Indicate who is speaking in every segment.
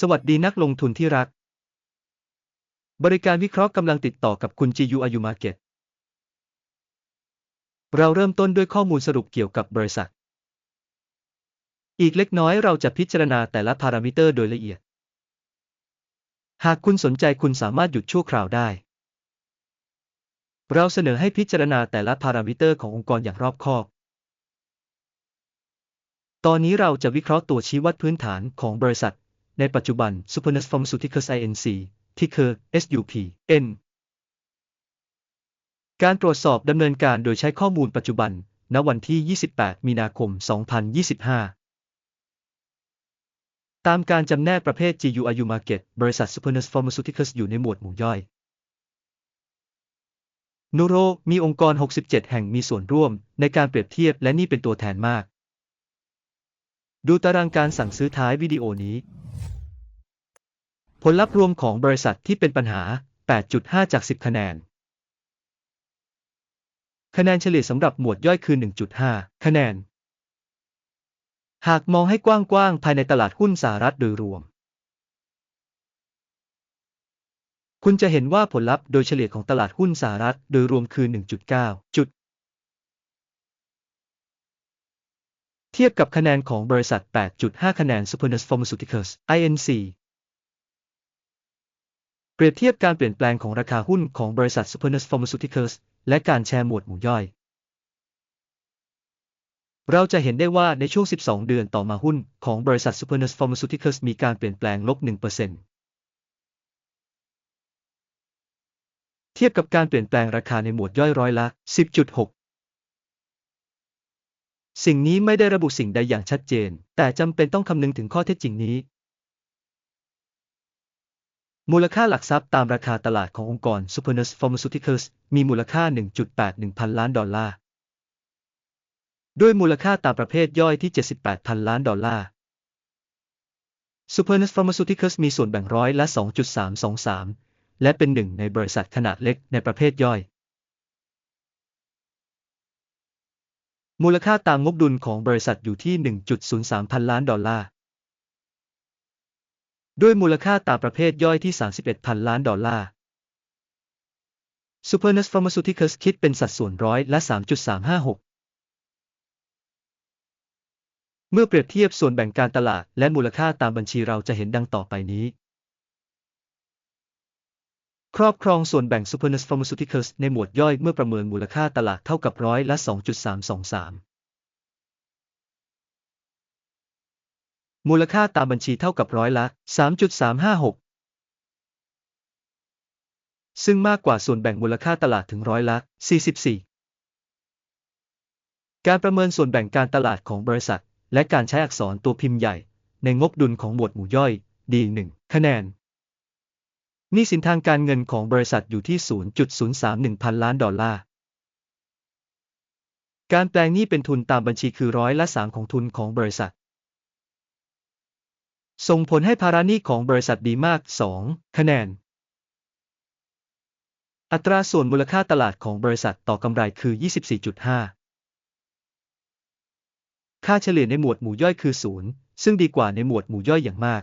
Speaker 1: สวัสดีนักลงทุนที่รัก บริการวิเคราะห์กำลังติดต่อกับคุณ GU Ayu Market เราเริ่มต้นด้วยข้อมูลสรุปเกี่ยวกับบริษัท อีกเล็กน้อยเราจะพิจารณาแต่ละพารามิเตอร์โดยละเอียด หากคุณสนใจคุณสามารถหยุดชั่วคราวได้ เราเสนอให้พิจารณาแต่ละพารามิเตอร์ขององค์กรอย่างรอบคอบ ตอนนี้เราจะวิเคราะห์ตัวชี้วัดพื้นฐานของบริษัท ในปัจจุบัน Supernus Pharmaceuticals Inc. ที่คือ SUP N การตรวจสอบดำเนินการโดยใช้ข้อมูลปัจจุบัน ณ วันที่ 28 มีนาคม 2025 ตามการจำแนกประเภท GU Ayu Market บริษัท Supernus Pharmaceuticals อยู่ในหมวดหมู่ย่อยนูโรมีองค์กร 67 แห่งมีส่วนร่วมในการเปรียบเทียบและนี่เป็นตัวแทนมาก ดูตารางการสั่งซื้อท้ายวิดีโอนี้ ผลลัพธ์รวมของบริษัทที่เป็นปัญหา 8.5 จาก 10 คะแนน คะแนนเฉลี่ยสำหรับหมวดย่อยคือ 1.5 คะแนน หากมองให้กว้างๆ ภายในตลาดหุ้นสหรัฐโดยรวม คุณจะเห็นว่าผลลัพธ์โดยเฉลี่ยของตลาดหุ้นสหรัฐโดยรวมคือ 1.9 จุด เทียบกับคะแนนของบริษัท 8.5 คะแนน Supernus Pharmaceuticals Inc. เปรียบเทียบการเปลี่ยนแปลงของราคาหุ้นของบริษัท Supernus Pharmaceuticals และการแชร์หมวดหมู่ย่อย เราจะเห็นได้ว่าในช่วง 12 เดือนต่อมาหุ้นของบริษัท Supernus Pharmaceuticals มีการเปลี่ยนแปลงลบ 1%เทียบกับการเปลี่ยนแปลงราคาในหมวดย่อยร้อยละ 10.6 สิ่งนี้ไม่ได้ระบุสิ่งใดอย่างชัดเจน แต่จำเป็นต้องคำนึงถึงข้อเท็จจริงนี้ มูลค่าหลักทรัพย์ตามราคาตลาดขององค์กร Supernus Pharmaceuticals มีมูลค่า 1.81 พันล้านดอลลาร์ ด้วยมูลค่าตามประเภทย่อยที่ 78 พันล้านดอลลาร์ Supernus Pharmaceuticals มีส่วนแบ่งร้อยละ 2.323 และเป็นหนึ่งในบริษัทขนาดเล็กในประเภทย่อย มูลค่าตามงบดุลของบริษัทอยู่ที่ 1.03 พันล้านดอลลาร์ ด้วยมูลค่าตามประเภทย่อยที่ 31พันล้านดอลลาร์ Supernus Pharmaceuticals คิดเป็นสัดส่วนร้อยละ 3.356 เมื่อเปรียบเทียบส่วนแบ่งการตลาดและมูลค่าตามบัญชีเราจะเห็นดังต่อไปนี้ ครอบครองส่วนแบ่ง Supernus Pharmaceuticals ในหมวดย่อยเมื่อประเมินมูลค่าตลาดเท่ากับร้อยละ 2.323 มูลค่าตามบัญชีเท่ากับร้อยละ 3.356 ซึ่งมากกว่าส่วนแบ่งมูลค่าตลาดถึงร้อยละ 44 การประเมินส่วนแบ่งการตลาดของบริษัท และการใช้อักษรตัวพิมพ์ใหญ่ ในงบดุลของหมวดหมู่ย่อยดีหนึ่งคะแนนหนี้สินทางการเงินของบริษัทอยู่ที่ 0.031 พันล้านดอลลาร์การแปลงหนี้เป็นทุนตามบัญชีคือร้อยละ3ของทุนของบริษัท ส่งผลให้ภาระหนี้ของบริษัทดีมาก 2 คะแนน อัตราส่วนมูลค่าตลาดของบริษัทต่อกำไรคือ 24.5 ค่าเฉลี่ยในหมวดหมู่ย่อยคือ 0 ซึ่งดีกว่าในหมวดหมู่ย่อยอย่างมาก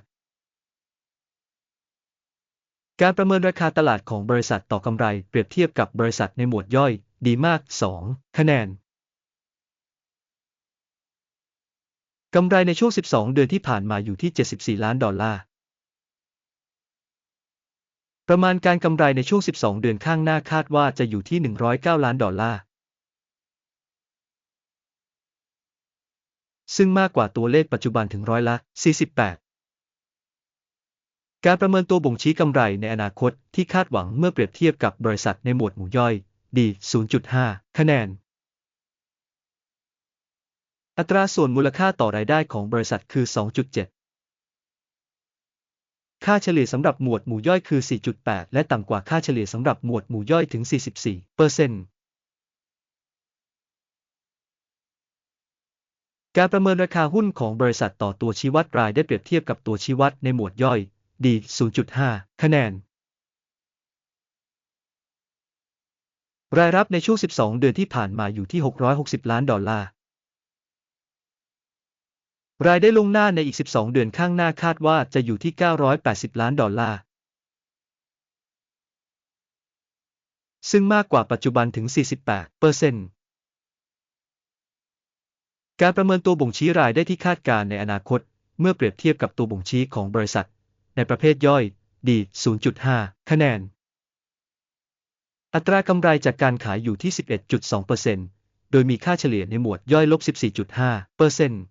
Speaker 1: การประเมินราคาตลาดของบริษัทต่อกำไรเปรียบเทียบกับบริษัทในหมวดย่อย ดีมาก 2 คะแนน กำไรในช่วง 12 เดือนที่ผ่านมาอยู่ที่ 74 ล้านดอลลาร์ ประมาณการกำไรในช่วง 12 เดือนข้างหน้าคาดว่าจะอยู่ที่ 109 ล้านดอลลาร์ ซึ่งมากกว่าตัวเลขปัจจุบันถึงร้อยละ 48 การประเมินตัวบ่งชี้กำไรในอนาคตที่คาดหวังเมื่อเปรียบเทียบกับบริษัทในหมวดหมู่ย่อย ดี 0.5 คะแนน อัตราส่วนมูลค่าต่อรายได้ของบริษัทคือ 2.7 ค่าเฉลี่ยสำหรับหมวดหมู่ย่อยคือ 4.8 และต่ำกว่าค่าเฉลี่ยสำหรับหมวดหมู่ย่อยถึง 44เปอร์เซ็นต์การประเมินราคาหุ้นของบริษัทต่อตัวชี้วัดรายได้เปรียบเทียบกับตัวชี้วัดในหมวดย่อยดี0.5 คะแนน รายรับในช่วง 12 เดือนที่ผ่านมาอยู่ที่ 660 ล้านดอลลาร์ รายได้ล่วงหน้าในอีก 12 เดือนข้างหน้าคาดว่าจะอยู่ที่ 980 ล้านดอลลาร์ ซึ่งมากกว่าปัจจุบันถึง 48เปอร์เซ็นต์การประเมินตัวบ่งชี้รายได้ที่คาดการณ์ในอนาคต เมื่อเปรียบเทียบกับตัวบ่งชี้ของบริษัท ในประเภทย่อยดี 0.5 คะแนน อัตรากำไรจากการขายอยู่ที่ 11.2%โดยมีค่าเฉลี่ยในหมวดย่อยลบ 14.5%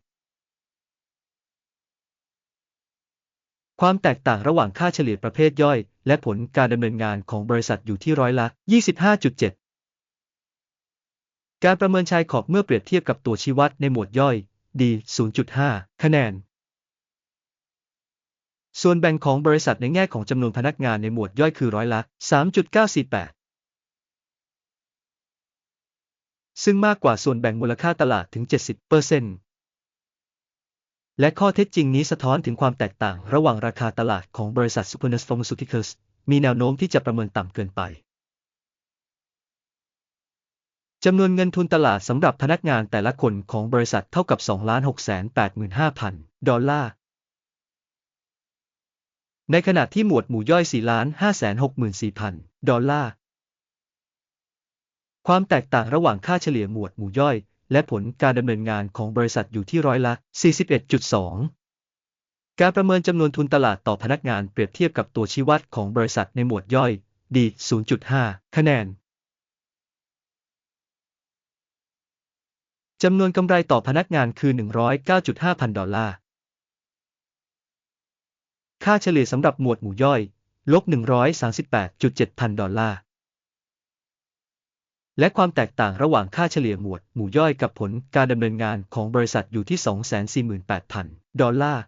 Speaker 1: ความแตกต่างระหว่างค่าเฉลี่ยประเภทย่อย และผลการดำเนินงานของบริษัทอยู่ที่ร้อยละ 25.7 การประเมินชายขอบเมื่อเปรียบเทียบกับตัวชี้วัดในหมวดย่อยดี0.5 คะแนน ส่วนแบ่งของบริษัทในแง่ของจำนวนพนักงานในหมวดย่อยคือร้อยละ 3.948ซึ่งมากกว่าส่วนแบ่งมูลค่าตลาดถึง 70% และข้อเท็จจริงนี้สะท้อนถึงความแตกต่างระหว่างราคาตลาดของบริษัท Supernus Pharmaceuticals มีแนวโน้มที่จะประเมินต่ำเกินไปจำนวนเงินทุนตลาดสำหรับพนักงานแต่ละคนของบริษัทเท่ากับ 2,685,000 ดอลลาร์ ในขณะที่หมวดหมู่ย่อย 4,564,000 ดอลลาร์ ความแตกต่างระหว่างค่าเฉลี่ยหมวดหมู่ย่อย และผลการดำเนินงานของบริษัทอยู่ที่ร้อยละ 41.2 การประเมินจำนวนทุนตลาดต่อพนักงานเปรียบเทียบกับตัวชี้วัดของบริษัทในหมวดย่อยดี 0.5 คะแนน จำนวนกำไรต่อพนักงานคือ 109.5 พันดอลลาร์ ค่าเฉลี่ยสำหรับหมวดหมู่ย่อย ลบ 138.7 พันดอลลาร์ และความแตกต่างระหว่างค่าเฉลี่ยหมวดหมู่ย่อยกับผลการดำเนินงานของบริษัทอยู่ที่ 248,000 ดอลลาร์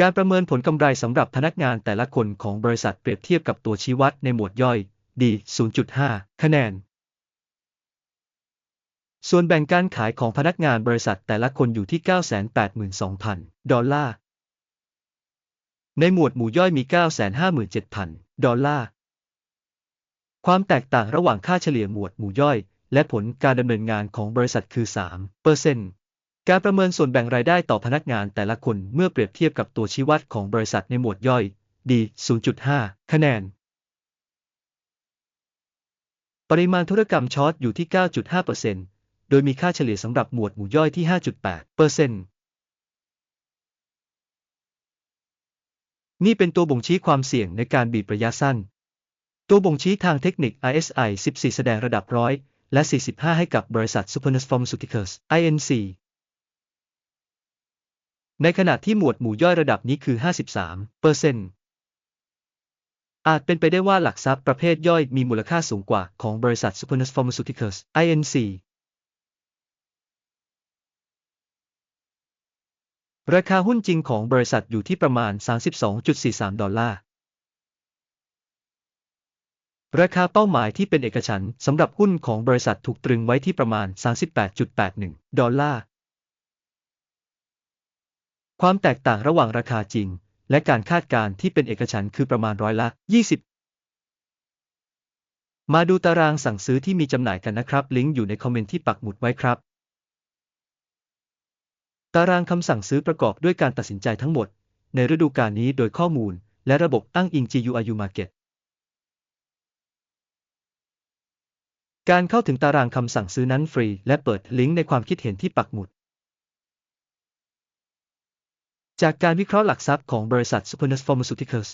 Speaker 1: การประเมินผลกำไรสำหรับพนักงานแต่ละคนของบริษัทเปรียบเทียบกับตัวชี้วัดในหมวดย่อยดี0.5 คะแนน ส่วนแบ่งการขายของพนักงานบริษัทแต่ละคนอยู่ที่ 982,000 ดอลลาร์ ในหมวดหมู่ย่อยมี 957,000 ดอลลาร์ ความแตกต่างระหว่างค่าเฉลี่ยหมวดหมู่ย่อย และผลการดำเนินงานของบริษัทคือ 3 เปอร์เซ็นต์การประเมินส่วนแบ่งรายได้ต่อพนักงานแต่ละคนเมื่อเปรียบเทียบกับตัวชี้วัดของบริษัทในหมวดย่อย ดี 0.5 คะแนน ปริมาณธุรกรรมช็อตอยู่ที่ 9.5%โดยมีค่าเฉลี่ยสำหรับหมวดหมู่ย่อยที่ 5.8%เปอร์เซนต์นี่เป็นตัวบ่งชี้ความเสี่ยงในการบีบระยะสั้น ตัวบ่งชี้ทางเทคนิค RSI 14 แสดงระดับร้อยและ 45 ให้กับบริษัท Supernus Pharmaceuticals Inc. ในขณะที่หมวดหมู่ย่อยระดับนี้คือ 53เปอร์เซ็นต์อาจเป็นไปได้ว่าหลักทรัพย์ประเภทย่อยมีมูลค่าสูงกว่าของบริษัท Supernus Pharmaceuticals Inc. ราคาหุ้นจริงของบริษัทอยู่ที่ประมาณ 32.43 ดอลลาร์ ราคาเป้าหมายที่เป็นเอกฉันท์สำหรับหุ้นของบริษัทถูกตรึงไว้ที่ประมาณ 38.81 ดอลลาร์ ความแตกต่างระหว่างราคาจริง และการคาดการณ์ที่เป็นเอกฉันท์คือประมาณร้อยละ 20 มาดูตารางสั่งซื้อที่มีจำหน่ายกันนะครับ ลิงก์อยู่ในคอมเมนต์ที่ปักหมุดไว้ครับ ตารางคำสั่งซื้อประกอบด้วยการตัดสินใจทั้งหมด ในฤดูกาลนี้โดยข้อมูล และระบบอ้างอิง GUIU Market การเข้าถึงตารางคำสั่งซื้อนั้นฟรี และเปิดลิงก์ในความคิดเห็นที่ปักหมุด จากการวิเคราะห์หลักทรัพย์ของบริษัท Supernus Pharmaceuticals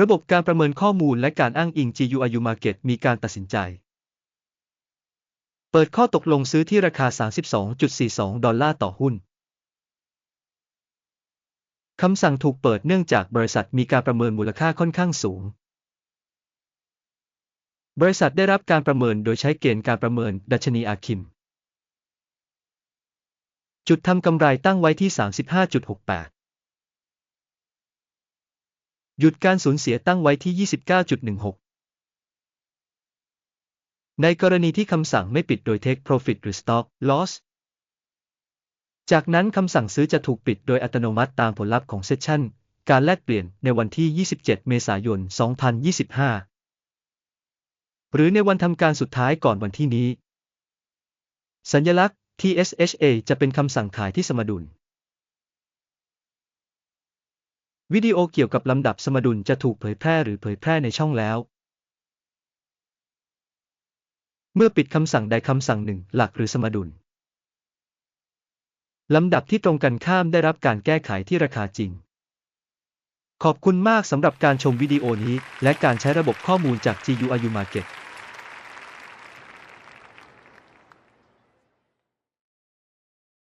Speaker 1: ระบบการประเมินข้อมูลและการอ้างอิง GUIU Market มีการตัดสินใจ เปิดข้อตกลงซื้อที่ราคา 32.42 ดอลลาร์ต่อหุ้น คำสั่งถูกเปิดเนื่องจากบริษัทมีการประเมินมูลค่าค่อนข้างสูง บริษัทได้รับการประเมินโดยใช้เกณฑ์การประเมิน ดัชนีอาคิม จุดทำกำไรตั้งไว้ที่ 35.68 หยุดการสูญเสียตั้งไว้ที่ 29.16 ในกรณีที่คำสั่งไม่ปิดโดย Take Profit หรือ Stop Loss จากนั้นคำสั่งซื้อจะถูกปิดโดยอัตโนมัติตามผลลัพธ์ของเซสชั่นการแลกเปลี่ยนในวันที่ 27 เมษายน 2025 หรือในวันทำการสุดท้ายก่อนวันที่นี้ สัญลักษณ์ TSHA จะเป็นคำสั่งขายที่สมดุล วิดีโอเกี่ยวกับลำดับสมดุลจะถูกเผยแพร่หรือเผยแพร่ในช่องแล้ว เมื่อปิดคำสั่งใดคำสั่งหนึ่งหลักหรือสมดุลลำดับที่ตรงกันข้ามได้รับการแก้ไขที่ราคาจริง ขอบคุณมากสำหรับการชมวิดีโอนี้ และการใช้ระบบข้อมูลจาก GUIU Market